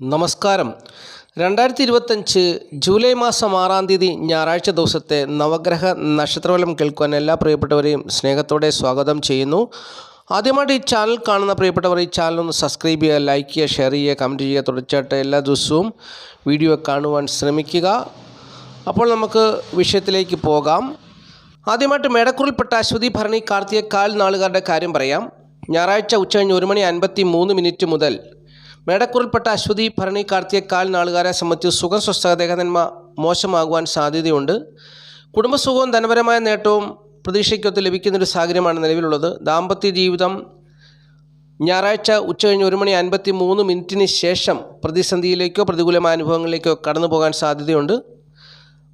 നമസ്കാരം. രണ്ടായിരത്തി ഇരുപത്തഞ്ച് ജൂലൈ മാസം ആറാം തീയതി ഞായറാഴ്ച ദിവസത്തെ നവഗ്രഹ നക്ഷത്രഫലം കേൾക്കുവാൻ എല്ലാ പ്രിയപ്പെട്ടവരെയും സ്നേഹത്തോടെ സ്വാഗതം ചെയ്യുന്നു. ആദ്യമായിട്ട് ഈ ചാനൽ കാണുന്ന പ്രിയപ്പെട്ടവർ ഈ ചാനൽ ഒന്ന് സബ്സ്ക്രൈബ് ചെയ്യുക ലൈക്ക് ചെയ്യുക ഷെയർ ചെയ്യുക കമന്റ് ചെയ്യുക. തുടർച്ചയായിട്ട് എല്ലാ ദിവസവും വീഡിയോ കാണുവാൻ ശ്രമിക്കുക. അപ്പോൾ നമുക്ക് വിഷയത്തിലേക്ക് പോകാം. ആദ്യമായിട്ട് മേടക്കുറിൽപ്പെട്ട അശ്വതി ഭരണി കാർത്തിക കാൽ നാളുകാരുടെ കാര്യം പറയാം. ഞായറാഴ്ച ഉച്ചകഴിഞ്ഞ് ഒരു മണി അൻപത്തി മൂന്ന് മിനിറ്റ് മുതൽ മേടക്കുറിൽപ്പെട്ട അശ്വതി ഭരണി കാർത്തിക കാൽ നാളുകാരെ സംബന്ധിച്ച് സുഖം സ്വസ്ഥതേഹനന്മ മോശമാകുവാൻ സാധ്യതയുണ്ട്. കുടുംബസുഖവും ധനപരമായ നേട്ടവും പ്രതീക്ഷയ്ക്കൊത്ത് ലഭിക്കുന്നൊരു സാഹചര്യമാണ് നിലവിലുള്ളത്. ദാമ്പത്യ ജീവിതം ഞായറാഴ്ച ഉച്ചകഴിഞ്ഞ് ഒരു മണി അൻപത്തി മൂന്ന് മിനിറ്റിന് ശേഷം പ്രതിസന്ധിയിലേക്കോ പ്രതികൂലമായ അനുഭവങ്ങളിലേക്കോ കടന്നു പോകാൻ സാധ്യതയുണ്ട്.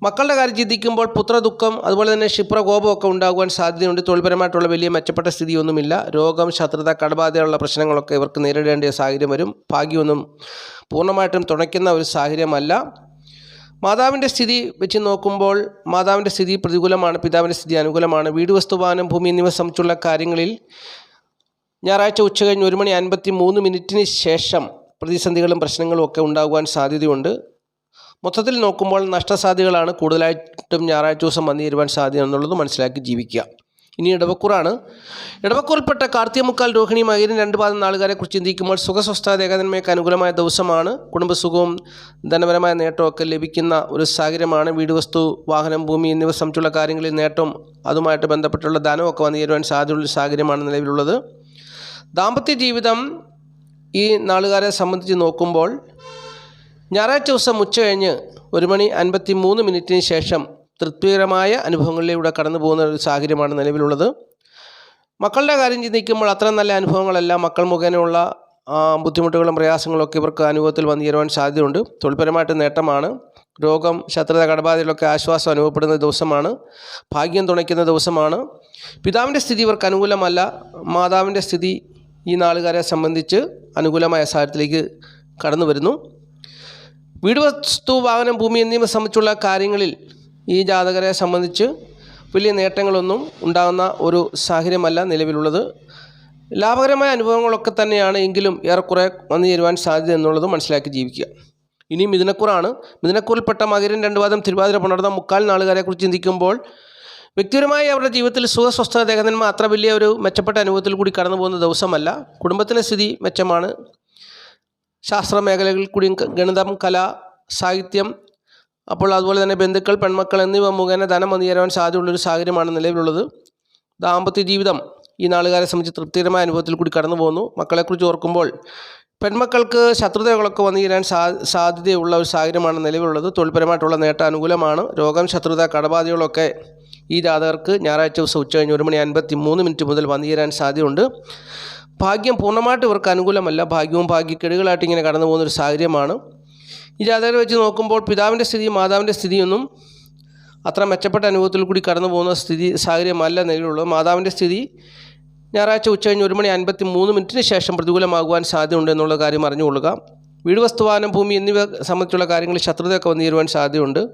മക്കളുടെ കാര്യം ചിന്തിക്കുമ്പോൾ പുത്രദുഃഖം അതുപോലെ തന്നെ ക്ഷിപ്രകോപമൊക്കെ ഉണ്ടാകുവാൻ സാധ്യതയുണ്ട്. തൊഴിൽപരമായിട്ടുള്ള വലിയ മെച്ചപ്പെട്ട സ്ഥിതിയൊന്നുമില്ല. രോഗം ശത്രുത കടബാധയുള്ള പ്രശ്നങ്ങളൊക്കെ ഇവർക്ക് നേരിടേണ്ട സാഹചര്യം വരും. ഭാഗ്യമൊന്നും പൂർണമായിട്ടും തുണയ്ക്കുന്ന ഒരു സാഹചര്യമല്ല. മാതാവിന്റെ സ്ഥിതി വെച്ച് നോക്കുമ്പോൾ മാതാവിന്റെ സ്ഥിതി പ്രതികൂലമാണ് പിതാവിന്റെ സ്ഥിതി അനുകൂലമാണ്. വീട് വസ്തുവാനം ഭൂമി എന്നിവ സംബന്ധിച്ചുള്ള കാര്യങ്ങളിൽ ഞായറാഴ്ച ഉച്ച കഴിഞ്ഞ് ഒരു മണി അൻപത്തി മൂന്ന് മിനിറ്റിന് ശേഷം പ്രതിസന്ധികളും പ്രശ്നങ്ങളും ഒക്കെ ഉണ്ടാകുവാൻ സാധ്യതയുണ്ട്. മൊത്തത്തിൽ നോക്കുമ്പോൾ നഷ്ടസാധ്യതകളാണ് കൂടുതലായിട്ടും ഞായറാഴ്ച ദിവസം വന്നു തരുവാൻ സാധ്യത എന്നുള്ളത് മനസ്സിലാക്കി ജീവിക്കുക. ഇനി ഇടവക്കൂറാണ്. ഇടവക്കൂറിൽപ്പെട്ട കാർത്തികമുക്കാൽ രോഹിണി മകരൻ രണ്ട് പാദം നാളുകാരെ കുറിച്ച് ചിന്തിക്കുമ്പോൾ സുഖസ്വസ്ഥ ഏകാതന്മയ്ക്ക് അനുകൂലമായ ദിവസമാണ്. കുടുംബസുഖവും ധനപരമായ നേട്ടമൊക്കെ ലഭിക്കുന്ന ഒരു സാഹചര്യമാണ്. വീട് വസ്തു വാഹനം ഭൂമി എന്നിവ സംബന്ധിച്ചുള്ള കാര്യങ്ങളിൽ നേട്ടം അതുമായിട്ട് ബന്ധപ്പെട്ടുള്ള ധനമൊക്കെ വന്നു തരുവാൻ സാധ്യതയുള്ള സാഹചര്യമാണ് നിലവിലുള്ളത്. ദാമ്പത്യ ജീവിതം ഈ നാളുകാരെ സംബന്ധിച്ച് നോക്കുമ്പോൾ ഞായറാഴ്ച ദിവസം ഉച്ച കഴിഞ്ഞ് ഒരു മണി അൻപത്തി മൂന്ന് മിനിറ്റിന് ശേഷം തൃപ്തികരമായ അനുഭവങ്ങളിലൂടെ കടന്നു പോകുന്ന ഒരു സാഹചര്യമാണ് നിലവിലുള്ളത്. മക്കളുടെ കാര്യം ചിന്തിക്കുമ്പോൾ അത്ര നല്ല അനുഭവങ്ങളല്ല. മക്കൾ മുഖേനയുള്ള ബുദ്ധിമുട്ടുകളും പ്രയാസങ്ങളും ഒക്കെ ഇവർക്ക് അനുഭവത്തിൽ വന്നു ചേരുവാൻ സാധ്യതയുണ്ട്. തൊഴിൽപരമായിട്ട് നേട്ടമാണ്. രോഗം ശത്രുത കടബാധയിലൊക്കെ ആശ്വാസം അനുഭവപ്പെടുന്ന ദിവസമാണ്. ഭാഗ്യം തുണയ്ക്കുന്ന ദിവസമാണ്. പിതാവിന്റെ സ്ഥിതി ഇവർക്ക് അനുകൂലമല്ല. മാതാവിന്റെ സ്ഥിതി ഈ നാളുകാരെ സംബന്ധിച്ച് അനുകൂലമായ സാഹചര്യത്തിലേക്ക് കടന്നു വരുന്നു. വീട് വസ്തു വാഹനം ഭൂമി എന്നിവ സംബന്ധിച്ചുള്ള കാര്യങ്ങളിൽ ഈ ജാതകരെ സംബന്ധിച്ച് വലിയ നേട്ടങ്ങളൊന്നും ഉണ്ടാകുന്ന ഒരു സാഹചര്യമല്ല നിലവിലുള്ളത്. ലാഭകരമായ അനുഭവങ്ങളൊക്കെ തന്നെയാണ് എങ്കിലും ഏറെക്കുറെ വന്നു ചേരുവാൻ സാധ്യത എന്നുള്ളത് മനസ്സിലാക്കി ജീവിക്കുക. ഇനി മിഥുനക്കുറാണ്. മിഥുനക്കുറിൽപ്പെട്ട മകരൻ രണ്ട് വാദം തിരുവാതിര പുണർന്ന മുക്കാൽ നാളുകാരെക്കുറിച്ച് ചിന്തിക്കുമ്പോൾ വ്യക്തിപരമായി അവരുടെ ജീവിതത്തിൽ സുഖസ്വസ്ഥത അദ്ദേഹത്തിന് അത്ര വലിയ ഒരു മെച്ചപ്പെട്ട അനുഭവത്തിൽ കൂടി കടന്നു പോകുന്ന ദിവസമല്ല. കുടുംബത്തിന്റെ സ്ഥിതി മെച്ചമാണ്. ശാസ്ത്ര മേഖലകളിൽ കൂടി ഗണിതം കല സാഹിത്യം അപ്പോൾ അതുപോലെ തന്നെ ബന്ധുക്കൾ പെൺമക്കൾ എന്നിവ മുഖേന ധനം വന്നു ചേരാൻ സാധ്യതയുള്ളൊരു സാഹചര്യമാണ് നിലവിലുള്ളത്. ദാമ്പത്യ ജീവിതം ഈ നാളുകാരെ സംബന്ധിച്ച് തൃപ്തികരമായ അനുഭവത്തിൽ കൂടി കടന്നു പോകുന്നു മക്കളെക്കുറിച്ച് ഓർക്കുമ്പോൾ പെൺമക്കൾക്ക് ശത്രുതകളൊക്കെ വന്നു സാ സാധ്യതയുള്ള ഒരു സാഹചര്യമാണ് നിലവിലുള്ളത്. തൊഴിൽപരമായിട്ടുള്ള നേട്ടം അനുകൂലമാണ് രോഗം ശത്രുത കടബാധകളൊക്കെ ഈ ജാതകർക്ക് ഞായറാഴ്ച ദിവസം ഉച്ച കഴിഞ്ഞ് ഒരു മണി അൻപത്തി മൂന്ന് മിനിറ്റ് മുതൽ വന്നു സാധ്യതയുണ്ട്. ഭാഗ്യം പൂർണമായിട്ട് ഇവർക്ക് അനുകൂലമല്ല. ഭാഗ്യവും ഭാഗ്യക്കെടുകളായിട്ട് ഇങ്ങനെ കടന്നു പോകുന്ന ഒരു സാഹചര്യമാണ്. ഈ ജാതകരെ വെച്ച് നോക്കുമ്പോൾ പിതാവിന്റെ സ്ഥിതി മാതാവിന്റെ സ്ഥിതിയൊന്നും അത്ര മെച്ചപ്പെട്ട അനുഭവത്തിൽ കൂടി കടന്നു പോകുന്ന സ്ഥിതി സാഹചര്യമല്ല നിലവിലുള്ളത്. മാതാവിന്റെ സ്ഥിതി ഞായറാഴ്ച ഉച്ചകഴിഞ്ഞ് ഒരു മണി അൻപത്തി മൂന്ന് മിനിറ്റിന് ശേഷം പ്രതികൂലമാകുവാൻ സാധ്യതയുണ്ട് എന്നുള്ള കാര്യം അറിഞ്ഞുകൊള്ളുക. വീട് വസ്തുവാനം ഭൂമി എന്നിവ സംബന്ധിച്ചുള്ള കാര്യങ്ങളിൽ ശത്രുതയൊക്കെ വന്നു തീരുവാൻ സാധ്യതയുണ്ട്.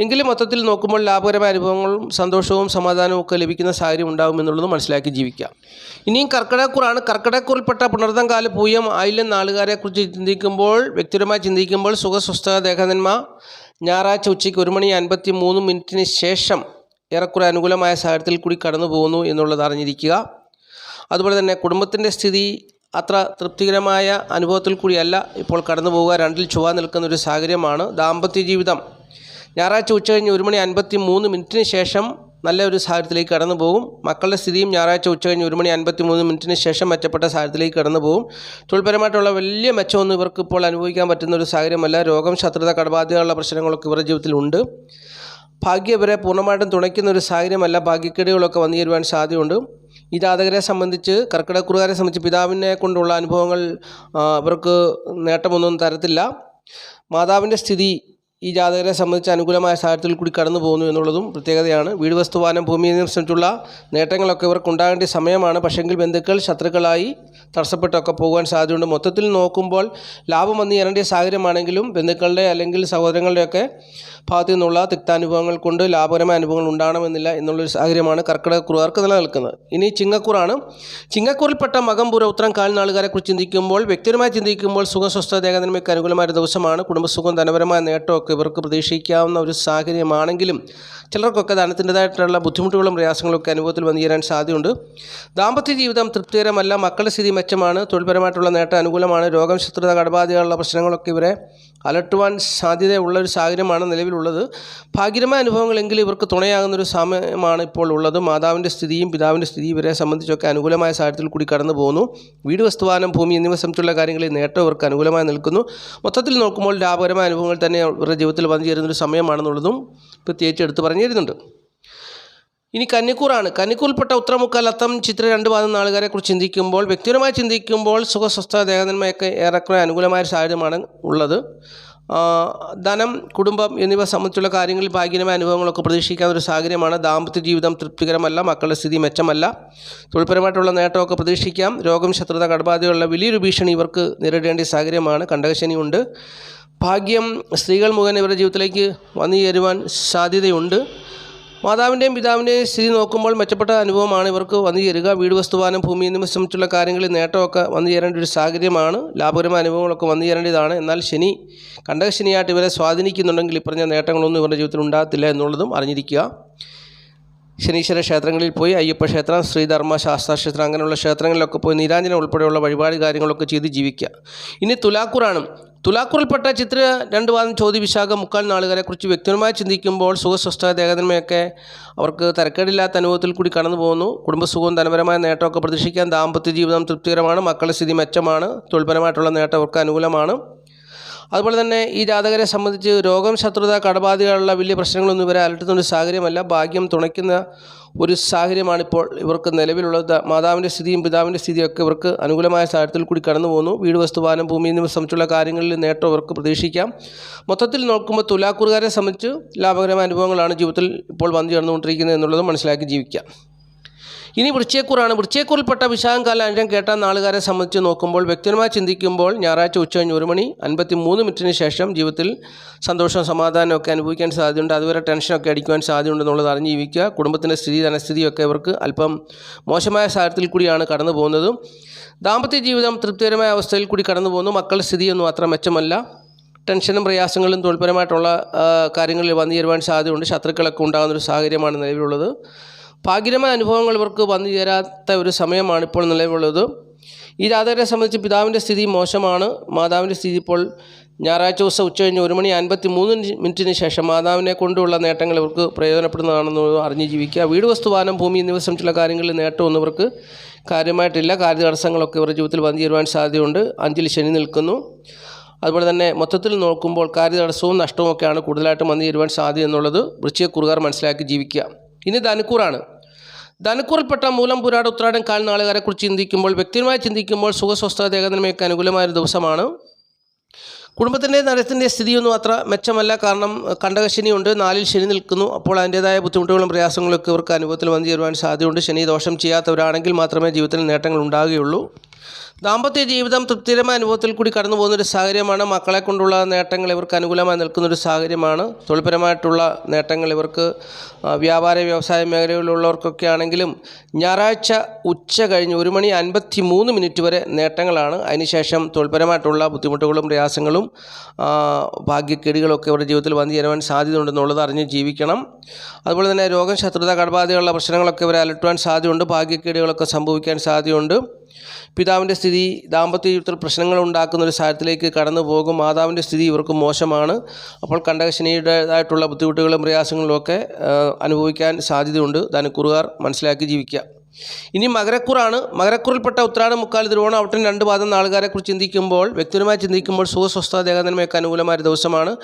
എങ്കിലും മൊത്തത്തിൽ നോക്കുമ്പോൾ ലാഭകരമായ അനുഭവങ്ങളും സന്തോഷവും സമാധാനവും ഒക്കെ ലഭിക്കുന്ന സാഹചര്യം ഉണ്ടാകുമെന്നുള്ളത് മനസ്സിലാക്കി ജീവിക്കാം. ഇനിയും കർക്കിടക്കുറാണ് കർക്കിടക്കുറിൽപ്പെട്ട പുണർത്തം കാല പൂയം ആയില്യം നാളുകാരെക്കുറിച്ച് ചിന്തിക്കുമ്പോൾ വ്യക്തിപരമായി ചിന്തിക്കുമ്പോൾ സുഖസ്വസ്ഥ ദേഹനന്മ ഞായറാഴ്ച ഉച്ചയ്ക്ക് ഒരു മണി അൻപത്തി മൂന്ന് മിനിറ്റിന് ശേഷം ഏറെക്കുറെ അനുകൂലമായ സാഹചര്യത്തിൽ കൂടി കടന്നു പോകുന്നു എന്നുള്ളത് അറിഞ്ഞിരിക്കുക. അതുപോലെ തന്നെ കുടുംബത്തിന്റെ സ്ഥിതി അത്ര തൃപ്തികരമായ അനുഭവത്തിൽ കൂടിയല്ല. ഇപ്പോൾ കടന്നു പോവുക രണ്ടിൽ ചുവ നിൽക്കുന്ന ഒരു സാഹചര്യമാണ്. ദാമ്പത്യ ജീവിതം ഞായറാഴ്ച ഉച്ചകഴിഞ്ഞ് ഒരു മണി അൻപത്തി മൂന്ന് മിനിറ്റിന് ശേഷം നല്ല ഒരു സാഹചര്യത്തിലേക്ക് കടന്നു പോകും. മക്കളുടെ സ്ഥിതിയും ഞായറാഴ്ച ഉച്ചകഴിഞ്ഞ് ഒരു മണി അൻപത്തി മൂന്ന് മിനിറ്റിന് ശേഷം മെച്ചപ്പെട്ട സാഹചര്യത്തിലേക്ക് കടന്നു പോകും. തൊഴിൽപരമായിട്ടുള്ള വലിയ മെച്ചമൊന്നും ഇവർക്ക് ഇപ്പോൾ അനുഭവിക്കാൻ പറ്റുന്ന ഒരു സാഹചര്യമല്ല. രോഗം ശത്രുത കടബാധ്യതകളുള്ള പ്രശ്നങ്ങളൊക്കെ ഇവരുടെ ജീവിതത്തിലുണ്ട്. ഭാഗ്യം ഇവരെ പൂർണമായിട്ടും തുണയ്ക്കുന്ന ഒരു സാഹചര്യമല്ല. ഭാഗ്യക്കേടുകളൊക്കെ വന്നു ചേരുവാൻ സാധ്യതയുണ്ട്. ഈ ജാതകരെ സംബന്ധിച്ച് കർക്കിടക്കുറുകാരെ സംബന്ധിച്ച് പിതാവിനെ കൊണ്ടുള്ള അനുഭവങ്ങൾ ഇവർക്ക് നേട്ടമൊന്നും തരത്തില്ല. മാതാവിന്റെ സ്ഥിതി ഈ ജാതകരെ സംബന്ധിച്ച് അനുകൂലമായ സാഹചര്യത്തിൽ കൂടി കടന്നു പോകുന്നു എന്നുള്ളതും പ്രത്യേകതയാണ്. വീട് വസ്തുവാനം ഭൂമി സംബന്ധിച്ചുള്ള നേട്ടങ്ങളൊക്കെ ഇവർക്ക് ഉണ്ടാകേണ്ട സമയമാണ്. പക്ഷെങ്കിൽ ബന്ധുക്കൾ ശത്രുക്കളായി തടസ്സപ്പെട്ടൊക്കെ പോകാൻ സാധ്യതയുണ്ട്. മൊത്തത്തിൽ നോക്കുമ്പോൾ ലാഭം വന്നു ചേരേണ്ട സാഹചര്യമാണെങ്കിലും ബന്ധുക്കളുടെ അല്ലെങ്കിൽ സഹോദരങ്ങളുടെയൊക്കെ ഭാഗത്തു നിന്നുള്ള തിക്താനുഭവങ്ങൾ കൊണ്ട് ലാഭകരമായ അനുഭവങ്ങൾ ഉണ്ടാകണമെന്നില്ല എന്നുള്ളൊരു സാഹചര്യമാണ് കർക്കിടക കുറുകാർക്ക് നിലനിൽക്കുന്നത്. ഇനി ചിങ്ങക്കൂറാണ്. ചിങ്ങക്കൂറിൽപ്പെട്ട മകം പുര ഉത്തരം കാൽ കുറിച്ച് ചിന്തിക്കുമ്പോൾ വ്യക്തിപരമായി ചിന്തിക്കുമ്പോൾ സുഖസ്വസ്ഥ ദേഹനിമയ്ക്ക് അനുകൂലമായ ദിവസമാണ്. കുടുംബസുഖം ധനപരമായ നേട്ടമൊക്കെ ഇവർക്ക് പ്രതീക്ഷിക്കാവുന്ന ഒരു സാഹചര്യമാണെങ്കിലും ചിലർക്കൊക്കെ ധനത്തിന്റെതായിട്ടുള്ള ബുദ്ധിമുട്ടുകളും പ്രയാസങ്ങളും ഒക്കെ അനുഭവത്തിൽ വന്നു ചേരാൻ സാധ്യതയുണ്ട്. ദാമ്പത്യ ജീവിതം തൃപ്തികരമല്ല മക്കളുടെ സ്ഥിതി മെച്ചമാണ് തൊഴിൽപരമായിട്ടുള്ള നേട്ടം അനുകൂലമാണ് രോഗം ശത്രുത കടബാധകളുള്ള പ്രശ്നങ്ങളൊക്കെ ഇവരെ അലട്ടുവാൻ സാധ്യതയുള്ള ഒരു സാഹചര്യമാണ് നിലവിലുള്ളത്. ഭാഗ്യമായ അനുഭവങ്ങളെങ്കിലും ഇവർക്ക് തുണയാകുന്ന ഒരു സമയമാണ് ഇപ്പോൾ ഉള്ളത്. മാതാവിന്റെ സ്ഥിതിയും പിതാവിന്റെ സ്ഥിതിയും ഇവരെ സംബന്ധിച്ചൊക്കെ അനുകൂലമായ സാഹചര്യത്തിൽ കൂടി കടന്നു പോകുന്നു. വീട് വസ്തുവാനം ഭൂമി എന്നിവ സംബന്ധിച്ചുള്ള കാര്യങ്ങളിൽ നേട്ടം ഇവർക്ക് അനുകൂലമായി നിൽക്കുന്നു. മൊത്തത്തിൽ നോക്കുമ്പോൾ ലാഭകരമായ അനുഭവങ്ങൾ തന്നെ ഇവരുടെ ജീവിതത്തിൽ വന്നു ചേരുന്നൊരു സമയമാണെന്നുള്ളതും പ്രത്യേകിച്ച് എടുത്തു പറഞ്ഞിരുന്നുണ്ട്. ഇനി കന്നിക്കൂറാണ്. കന്നിക്കൂറിൽപ്പെട്ട ഉത്തരമുക്കാലത്തം ചിത്ര രണ്ട് പാദം നാളുകാരെ കുറിച്ച് ചിന്തിക്കുമ്പോൾ വ്യക്തിപരമായി ചിന്തിക്കുമ്പോൾ സുഖസ്വസ്ഥ ദേഹനന്മയൊക്കെ ഏറെക്കുറെ അനുകൂലമായ സാഹചര്യമാണ് ഉള്ളത്. ധനം കുടുംബം എന്നിവ സംബന്ധിച്ചുള്ള കാര്യങ്ങളിൽ ഭാഗ്യമായ അനുഭവങ്ങളൊക്കെ പ്രതീക്ഷിക്കാവുന്ന ഒരു സാഹചര്യമാണ്. ദാമ്പത്യ ജീവിതം തൃപ്തികരമല്ല മക്കളുടെ സ്ഥിതി മെച്ചമല്ല. തൊഴിൽപരമായിട്ടുള്ള നേട്ടമൊക്കെ പ്രതീക്ഷിക്കാം. രോഗം ശത്രുത കടബാധയുള്ള വലിയൊരു ഭീഷണി ഇവർക്ക് നേരിടേണ്ട സാഹചര്യമാണ്. കണ്ടകശനിയുണ്ട്. ഭാഗ്യം സ്ത്രീകൾ മുഖേന ഇവരുടെ ജീവിതത്തിലേക്ക് വന്നു ചേരുവാൻ സാധ്യതയുണ്ട്. മാതാവിന്റെയും പിതാവിന്റെയും സ്ഥിതി നോക്കുമ്പോൾ മെച്ചപ്പെട്ട അനുഭവമാണ് ഇവർക്ക് വന്നു ചേരുക. വീട് വസ്തുവാനം ഭൂമി എന്നിവ സംബന്ധിച്ചുള്ള കാര്യങ്ങളിൽ നേട്ടമൊക്കെ വന്നു ചേരേണ്ട ഒരു സാഹചര്യമാണ്. ലാഭകരമായ അനുഭവങ്ങളൊക്കെ വന്നു ചേരേണ്ടതാണ്. എന്നാൽ ശനി കണ്ടകശനിയായിട്ട് ഇവരെ സ്വാധീനിക്കുന്നുണ്ടെങ്കിൽ ഇപ്പറഞ്ഞ നേട്ടങ്ങളൊന്നും ഇവരുടെ ജീവിതത്തിൽ ഉണ്ടാകത്തില്ല എന്നുള്ളതും അറിഞ്ഞിരിക്കുക. ശനീശ്വര ക്ഷേത്രങ്ങളിൽ പോയി അയ്യപ്പ ക്ഷേത്രം ശ്രീധർമ്മ ശാസ്ത്ര ക്ഷേത്രം അങ്ങനെയുള്ള ക്ഷേത്രങ്ങളിലൊക്കെ പോയി നീരാഞ്ജനം ഉൾപ്പെടെയുള്ള വഴിപാട് കാര്യങ്ങളൊക്കെ ചെയ്ത് ജീവിക്കുക. ഇനി തുലാക്കൂറാണ്. തുലാക്കൂറിൽപ്പെട്ട ചിത്ര രണ്ട് വാദം ചോദ്യ വിശാഖ മുക്കാൽ നാളുകാരെ കുറിച്ച് വ്യക്തിപരമായി ചിന്തിക്കുമ്പോൾ സുഖസ്വസ്ഥ ദേഹതന്മയൊക്കെ അവർക്ക് തരക്കേടില്ലാത്ത അനുഭവത്തിൽ കൂടി കടന്നു പോകുന്നു. കുടുംബസുഖവും ധനപരമായ നേട്ടമൊക്കെ പ്രതീക്ഷിക്കാൻ ദാമ്പത്യ ജീവിതം തൃപ്തികരമാണ്. മക്കളുടെ സ്ഥിതി മെച്ചമാണ്. തൊഴിൽപരമായിട്ടുള്ള നേട്ടം അവർക്ക് അനുകൂലമാണ്. അതുപോലെ തന്നെ ഈ ജാതകരെ സംബന്ധിച്ച് രോഗം ശത്രുത കടബാധകളുള്ള വലിയ പ്രശ്നങ്ങളൊന്നും ഇവരെ അലട്ടുന്ന ഒരു സാഹചര്യമല്ല. ഭാഗ്യം തുണയ്ക്കുന്ന ഒരു സാഹചര്യമാണ് ഇപ്പോൾ ഇവർക്ക് നിലവിലുള്ളത്. മാതാവിന്റെ സ്ഥിതിയും പിതാവിന്റെ സ്ഥിതിയൊക്കെ ഇവർക്ക് അനുകൂലമായ സാഹചര്യത്തിൽ കൂടി കടന്നു പോകുന്നു. വീട് വസ്തുവാനം ഭൂമി എന്നിവ സംബന്ധിച്ചുള്ള കാര്യങ്ങളിൽ നേട്ടം ഇവർക്ക് പ്രതീക്ഷിക്കാം. മൊത്തത്തിൽ നോക്കുമ്പോൾ തുലാക്കൂറുകാരെ സംബന്ധിച്ച് ലാഭകരമായ അനുഭവങ്ങളാണ് ജീവിതത്തിൽ ഇപ്പോൾ വന്നു ചേർന്നുകൊണ്ടിരിക്കുന്നത് എന്നുള്ളത് മനസ്സിലാക്കി ജീവിക്കാം. ഇനി വൃശ്ചയക്കൂറാണ് വൃശ്ചയക്കൂറിൽപ്പെട്ട വിശാഖം കാലം കേട്ട നാളുകാരെ സംബന്ധിച്ച് നോക്കുമ്പോൾ വ്യക്തിപരമായി ചിന്തിക്കുമ്പോൾ ഞായറാഴ്ച ഉച്ചകഴിഞ്ഞ് ഒരു മണി അൻപത്തി മൂന്ന് മിനിറ്റിന് ശേഷം ജീവിതത്തിൽ സന്തോഷവും സമാധാനവും ഒക്കെ അനുഭവിക്കാൻ സാധ്യതയുണ്ട്. അതുവരെ ടെൻഷനൊക്കെ അടിക്കുവാൻ സാധ്യതയുണ്ട് എന്നുള്ളത് അറിഞ്ഞ് ജീവിക്കുക. കുടുംബത്തിന്റെ സ്ഥിതി ധനസ്ഥിതിയൊക്കെ ഇവർക്ക് അല്പം മോശമായ സാഹചര്യത്തിൽ കൂടിയാണ് കടന്നു പോകുന്നത്. ദാമ്പത്യ ജീവിതം തൃപ്തികരമായ അവസ്ഥയിൽ കൂടി കടന്നു പോകുന്നു. മക്കളുടെ സ്ഥിതിയൊന്നും അത്ര മെച്ചമല്ല. ടെൻഷനും പ്രയാസങ്ങളും തൊഴിൽപരമായിട്ടുള്ള കാര്യങ്ങളിൽ വന്നു ചേരുവാൻ സാധ്യതയുണ്ട്. ശത്രുക്കളൊക്കെ ഉണ്ടാകുന്നൊരു സാഹചര്യമാണ് നിലവിലുള്ളത്. ഭാഗ്യമായ അനുഭവങ്ങൾ ഇവർക്ക് വന്നു ചേരാത്ത ഒരു സമയമാണ് ഇപ്പോൾ നിലവിലുള്ളത്. ഈ ജാതകരെ സംബന്ധിച്ച് പിതാവിന്റെ സ്ഥിതി മോശമാണ്. മാതാവിന്റെ സ്ഥിതി ഇപ്പോൾ ഞായറാഴ്ച ദിവസം ഉച്ചകഴിഞ്ഞ് ഒരു മണി അൻപത്തി മൂന്ന് മിനിറ്റിന് ശേഷം മാതാവിനെ കൊണ്ടുള്ള നേട്ടങ്ങൾ ഇവർക്ക് പ്രയോജനപ്പെടുന്നതാണെന്ന് അറിഞ്ഞ് ജീവിക്കുക. വീട് വസ്തുവാനം ഭൂമി എന്നിവ സംബന്ധിച്ചുള്ള കാര്യങ്ങളിൽ നേട്ടമൊന്നും ഇവർക്ക് കാര്യമായിട്ടില്ല. കാര്യ തടസ്സങ്ങളൊക്കെ ഇവരുടെ ജീവിതത്തിൽ വന്നു ചേരുവാൻ സാധ്യതയുണ്ട്. അഞ്ചിൽ ശനി നിൽക്കുന്നു. അതുപോലെ തന്നെ മൊത്തത്തിൽ നോക്കുമ്പോൾ കാര്യ തടസ്സവും നഷ്ടവും ഒക്കെയാണ് കൂടുതലായിട്ടും വന്നു ചേരുവാൻ സാധ്യത എന്നുള്ളത് വൃശ്ചിക കുറുകാർ മനസ്സിലാക്കി ജീവിക്കുക. ഇനി ധനുക്കൂറാണ്. ധനുക്കൂറിൽപ്പെട്ട മൂലം പുരാട ഉത്രാടം കാൽ നാളുകാരെ കുറിച്ച് ചിന്തിക്കുമ്പോൾ വ്യക്തിപരമായി ചിന്തിക്കുമ്പോൾ സുഖസ്വസ്ഥ ദേഹത്തിനുമൊക്കെ അനുകൂലമായ ഒരു ദിവസമാണ്. കുടുംബത്തിന്റെ നരത്തിന്റെ സ്ഥിതിയൊന്നും അത്ര മെച്ചമല്ല. കാരണം കണ്ടകശനിയുണ്ട്. നാലിൽ ശനി നിൽക്കുന്നു. അപ്പോൾ അതിന്റേതായ ബുദ്ധിമുട്ടുകളും പ്രയാസങ്ങളൊക്കെ ഇവർക്ക് അനുഭവത്തിൽ വന്നു ചേരുവാൻ സാധ്യതയുണ്ട്. ശനി ദോഷം ചെയ്യാത്തവരാണെങ്കിൽ മാത്രമേ ജീവിതത്തിൽ നേട്ടങ്ങൾ ഉണ്ടാകുകയുള്ളൂ. ദാമ്പത്യ ജീവിതം തൃപ്തികരമായ അനുഭവത്തിൽ കൂടി കടന്നു പോകുന്ന ഒരു സാഹചര്യമാണ് മക്കളെ കൊണ്ടുള്ള നേട്ടങ്ങൾ ഇവർക്ക് അനുകൂലമായി നിൽക്കുന്ന ഒരു സാഹചര്യമാണ്. തൊഴിൽപരമായിട്ടുള്ള നേട്ടങ്ങൾ ഇവർക്ക് വ്യാപാര വ്യവസായ മേഖലയിലുള്ളവർക്കൊക്കെ ആണെങ്കിലും ഞായറാഴ്ച ഉച്ച കഴിഞ്ഞ് ഒരു മണി അൻപത്തി മൂന്ന് മിനിറ്റ് വരെ നേട്ടങ്ങളാണ്. അതിനുശേഷം തൊഴിൽപരമായിട്ടുള്ള ബുദ്ധിമുട്ടുകളും പ്രയാസങ്ങളും ഭാഗ്യക്കേടുകളൊക്കെ അവരുടെ ജീവിതത്തിൽ വന്നു ചേരുവാൻ സാധ്യതയുണ്ടെന്നുള്ളത് അറിഞ്ഞ് ജീവിക്കണം. അതുപോലെ തന്നെ രോഗം ശത്രുത കടബാധയുള്ള പ്രശ്നങ്ങളൊക്കെ ഇവരെ അലട്ടുവാൻ സാധ്യതയുണ്ട്. ഭാഗ്യക്കേടുകളൊക്കെ സംഭവിക്കാൻ സാധ്യതയുണ്ട്. പിതാവിന്റെ സ്ഥിതി ദാമ്പത്യ ജീവിതത്തിൽ പ്രശ്നങ്ങൾ ഉണ്ടാക്കുന്ന ഒരു സാഹചര്യത്തിലേക്ക് കടന്നു പോകും. മാതാവിന്റെ സ്ഥിതി ഇവർക്ക് മോശമാണ്. അപ്പോൾ കണ്ടകശനിയുടേതായിട്ടുള്ള ബുദ്ധിമുട്ടുകളും പ്രയാസങ്ങളും ഒക്കെ അനുഭവിക്കാൻ സാധ്യതയുണ്ട്. ധനുക്കുറുകാർ മനസ്സിലാക്കി ജീവിക്കുക. ഇനി മകരക്കുറാണ്. മകരക്കുറിൽപ്പെട്ട ഉത്രാട മുക്കാൽ തിരുവോണം ഔട്ടൻ രണ്ട് പാദം നാളുകാരെക്കുറിച്ച് ചിന്തിക്കുമ്പോൾ വ്യക്തിപരമായി ചിന്തിക്കുമ്പോൾ സുഖസ്വസ്ഥ ദേഹനന്മയൊക്കെ അനുകൂലമായ ഒരു ദിവസമാണ്.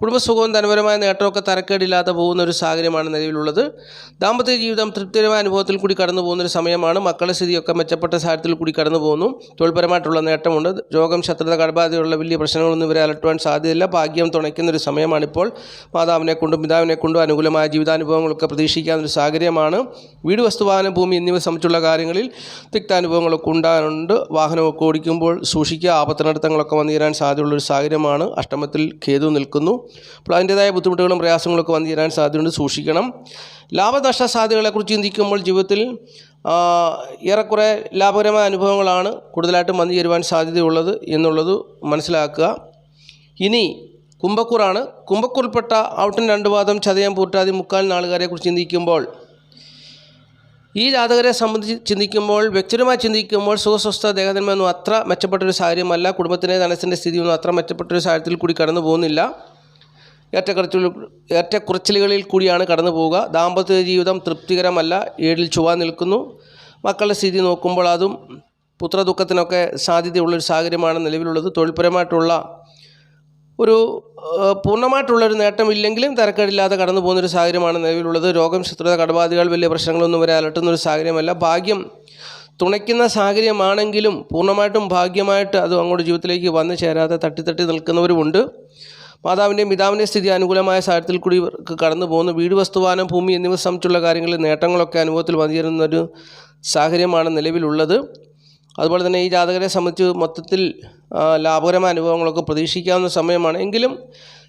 കുടുംബസുഖവും ധനപരമായ നേട്ടമൊക്കെ തരക്കേടില്ലാതെ പോകുന്ന ഒരു സാഹചര്യമാണ് നിലവിലുള്ളത്. ദാമ്പത്യ ജീവിതം തൃപ്തികരമായ അനുഭവത്തിൽ കൂടി കടന്നു പോകുന്ന ഒരു സമയമാണ്. മക്കളുടെ സ്ഥിതിയൊക്കെ മെച്ചപ്പെട്ട സാഹചര്യത്തിൽ കൂടി കടന്നു പോകുന്നു. തൊഴിൽപരമായിട്ടുള്ള നേട്ടമുണ്ട്. രോഗം ശത്രുത കടബാധയുള്ള വലിയ പ്രശ്നങ്ങളൊന്നും ഇവരെ അലട്ടുവാൻ സാധ്യതയില്ല. ഭാഗ്യം തുണയ്ക്കുന്ന ഒരു സമയമാണിപ്പോൾ. മാതാവിനെ കൊണ്ടും പിതാവിനെ കൊണ്ടും അനുകൂലമായ ജീവിതാനുഭവങ്ങളൊക്കെ പ്രതീക്ഷിക്കാവുന്ന ഒരു സാഹചര്യമാണ്. വീട് വസ്തുവാഹന ഭൂമി എന്നിവ സംബന്ധിച്ചുള്ള കാര്യങ്ങളിൽ തിക്താനുഭവങ്ങളൊക്കെ ഉണ്ടാകാനുണ്ട്. വാഹനമൊക്കെ ഓടിക്കുമ്പോൾ സൂക്ഷിക്കുക. ആപത്തനടത്തങ്ങളൊക്കെ വന്നു ചേരാൻ സാധ്യതയുള്ള ഒരു സാഹചര്യമാണ്. അഷ്ടമത്തിൽ കേതു നിൽക്കുന്നു. അപ്പോൾ അതിന്റേതായ ബുദ്ധിമുട്ടുകളും പ്രയാസങ്ങളൊക്കെ വന്നു തരാൻ സാധ്യതയുണ്ട്. സൂക്ഷിക്കണം. ലാഭനഷ്ട സാധ്യതകളെക്കുറിച്ച് ചിന്തിക്കുമ്പോൾ ജീവിതത്തിൽ ഏറെക്കുറെ ലാഭകരമായ അനുഭവങ്ങളാണ് കൂടുതലായിട്ടും വന്നു ചേരുവാൻ സാധ്യതയുള്ളത് എന്നുള്ളത് മനസ്സിലാക്കുക. ഇനി കുംഭക്കൂറാണ്. കുംഭക്കൂറിൽപ്പെട്ട ഔട്ടൻ രണ്ട് പാദം ചതയം പൂട്ടാതി മുക്കാൽ നാളുകാരെക്കുറിച്ച് ചിന്തിക്കുമ്പോൾ ഈ ജാതകരെ സംബന്ധിച്ച് ചിന്തിക്കുമ്പോൾ വ്യക്തിപരമായി ചിന്തിക്കുമ്പോൾ സുഖസ്വസ്ഥ ദേഹത്തിന്മൊന്നും അത്ര മെച്ചപ്പെട്ടൊരു സാഹചര്യമല്ല. കുടുംബത്തിന്റെ സ്ഥിതി സ്ഥിതിയൊന്നും അത്ര മെച്ചപ്പെട്ടൊരു സാഹചര്യത്തിൽ കൂടി കടന്നു പോകുന്നില്ല. ഏറ്റക്കുറച്ചിൽ ഏറ്റക്കുറച്ചിലുകളിൽ കൂടിയാണ് കടന്നു പോവുക. ദാമ്പത്യ ജീവിതം തൃപ്തികരമല്ല. ഏഴിൽ ചുവ നിൽക്കുന്നു. മക്കളുടെ സ്ഥിതി നോക്കുമ്പോൾ അതും പുത്രദുഃഖത്തിനൊക്കെ സാധ്യതയുള്ളൊരു സാഹചര്യമാണ് നിലവിലുള്ളത്. തൊഴിൽപരമായിട്ടുള്ള ഒരു പൂർണമായിട്ടുള്ളൊരു നേട്ടമില്ലെങ്കിലും തരക്കേടില്ലാതെ കടന്നു പോകുന്നൊരു സാഹചര്യമാണ് നിലവിലുള്ളത്. രോഗം ശത്രുത കടബാധികൾ വലിയ പ്രശ്നങ്ങളൊന്നും വരെ അലട്ടുന്നൊരു സാഹചര്യമല്ല. ഭാഗ്യം തുണയ്ക്കുന്ന സാഹചര്യമാണെങ്കിലും പൂർണമായിട്ടും ഭാഗ്യമായിട്ട് അത് അങ്ങോട്ട് ജീവിതത്തിലേക്ക് വന്നു ചേരാതെ തട്ടിത്തട്ടി നിൽക്കുന്നവരുമുണ്ട്. മാതാവിന്റെയും പിതാവിന്റെയും സ്ഥിതി അനുകൂലമായ സാഹചര്യത്തിൽ കൂടി ഇവർക്ക് കടന്നു പോകുന്നു. വീട് വസ്തുവാനം ഭൂമി എന്നിവ സംബന്ധിച്ചുള്ള കാര്യങ്ങളിൽ നേട്ടങ്ങളൊക്കെ അനുഭവത്തിൽ വന്നു ചേരുന്നൊരു സാഹചര്യമാണ് നിലവിലുള്ളത്. അതുപോലെ തന്നെ ഈ ജാതകരെ സംബന്ധിച്ച് മൊത്തത്തിൽ ലാഭകരമായ അനുഭവങ്ങളൊക്കെ പ്രതീക്ഷിക്കാവുന്ന സമയമാണ്. എങ്കിലും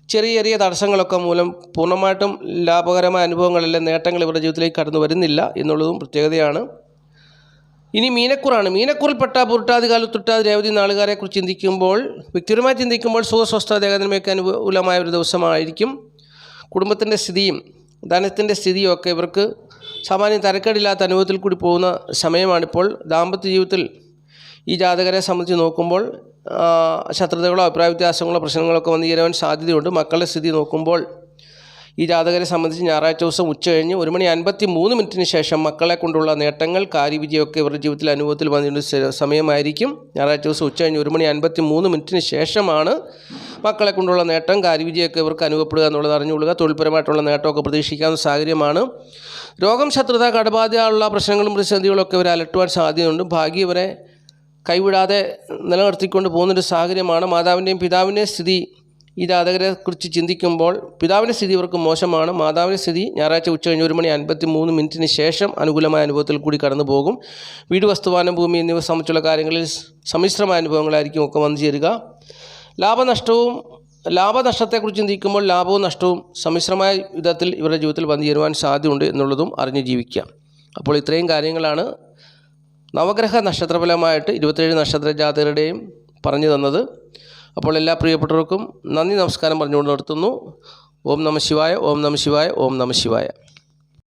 ചെറിയ ചെറിയ തടസ്സങ്ങളൊക്കെ മൂലം പൂർണമായിട്ടും ലാഭകരമായ അനുഭവങ്ങളിലെ നേട്ടങ്ങൾ ഇവരുടെ ജീവിതത്തിലേക്ക് കടന്നു വരുന്നില്ല എന്നുള്ളതും പ്രത്യേകതയാണ്. ഇനി മീനക്കുറാണ്. മീനക്കുറിൽപ്പെട്ട പുരുട്ടാതികാല തുട്ടാതി രേവതി നാളുകാരെക്കുറിച്ച് ചിന്തിക്കുമ്പോൾ വ്യക്തിപരമായി ചിന്തിക്കുമ്പോൾ സുഖസ്വസ്ഥ ദേഹത്തിനുമൊക്കെ അനുകൂലമായ ഒരു ദിവസമായിരിക്കും. കുടുംബത്തിന്റെ സ്ഥിതിയും ധനത്തിന്റെ സ്ഥിതിയും ഒക്കെ ഇവർക്ക് സാമാന്യം തരക്കേടില്ലാത്ത അനുഭവത്തിൽ കൂടി പോകുന്ന സമയമാണിപ്പോൾ. ദാമ്പത്യ ജീവിതത്തിൽ ഈ ജാതകരെ സംബന്ധിച്ച് നോക്കുമ്പോൾ ശത്രുതകളോ അഭിപ്രായ വ്യത്യാസങ്ങളോ പ്രശ്നങ്ങളൊക്കെ വന്നു ചേരാൻ സാധ്യതയുണ്ട്. മക്കളുടെ സ്ഥിതി നോക്കുമ്പോൾ ഈ ജാതകരെ സംബന്ധിച്ച് ഞായറാഴ്ച ദിവസം ഉച്ച കഴിഞ്ഞ് ഒരു മണി അൻപത്തി മൂന്ന് മിനിറ്റിന് ശേഷം മക്കളെ കൊണ്ടുള്ള നേട്ടങ്ങൾ കാര്യവിജയമൊക്കെ ഇവരുടെ ജീവിതത്തിൽ അനുഭവത്തിൽ വന്നിരുന്ന സമയമായിരിക്കും. ഞായറാഴ്ച ദിവസം ഉച്ച കഴിഞ്ഞ് ഒരു മണി അൻപത്തി മൂന്ന് മിനിറ്റിന് ശേഷമാണ് മക്കളെ കൊണ്ടുള്ള നേട്ടം കാര്യവിജയമൊക്കെ ഇവർക്ക് അനുഭവപ്പെടുക എന്നുള്ളത് അറിഞ്ഞുകൊള്ളുക. തൊഴിൽപരമായിട്ടുള്ള നേട്ടമൊക്കെ പ്രതീക്ഷിക്കാവുന്ന സാഹചര്യമാണ്. രോഗം ശത്രുത കടബാധയുള്ള പ്രശ്നങ്ങളും പ്രതിസന്ധികളൊക്കെ ഇവരെ അലട്ടുവാൻ സാധ്യതയുണ്ട്. ഭാഗ്യം ഇവരെ കൈവിടാതെ നിലനിർത്തിക്കൊണ്ട് പോകുന്നൊരു സാഹചര്യമാണ്. മാതാവിന്റെയും പിതാവിന്റെയും സ്ഥിതി ഈ ജാതകരെ കുറിച്ച് ചിന്തിക്കുമ്പോൾ പിതാവിന്റെ സ്ഥിതി ഇവർക്ക് മോശമാണ്. മാതാവിന്റെ സ്ഥിതി ഞായറാഴ്ച ഉച്ച കഴിഞ്ഞ് ഒരു മണി അൻപത്തി മൂന്ന് മിനിറ്റിന് ശേഷം അനുകൂലമായ അനുഭവത്തിൽ കൂടി കടന്നു പോകും. വീട് വസ്തുവാനം ഭൂമി എന്നിവ സംബന്ധിച്ചുള്ള കാര്യങ്ങളിൽ സമ്മിശ്രമായ അനുഭവങ്ങളായിരിക്കും ഒക്കെ വന്നു ചേരുക. ലാഭനഷ്ടവും ലാഭനഷ്ടത്തെക്കുറിച്ച് ചിന്തിക്കുമ്പോൾ ലാഭവും നഷ്ടവും സമ്മിശ്രമായ വിധത്തിൽ ഇവരുടെ ജീവിതത്തിൽ വന്നു ചേരുവാൻ സാധ്യതയുണ്ട് എന്നുള്ളതും അറിഞ്ഞ് ജീവിക്കാം അപ്പോൾ ഇത്രയും കാര്യങ്ങളാണ് നവഗ്രഹ നക്ഷത്രഫലമായിട്ട് ഇരുപത്തേഴ് നക്ഷത്ര ജാതകരുടെയും പറഞ്ഞു തന്നത്. അപ്പോൾ എല്ലാ പ്രിയപ്പെട്ടവർക്കും നന്ദി നമസ്കാരം പറഞ്ഞുകൊണ്ട് നിർത്തുന്നു. ഓം നമ ശിവായ ഓം നമ ശിവായ ഓം നമ ശിവായ.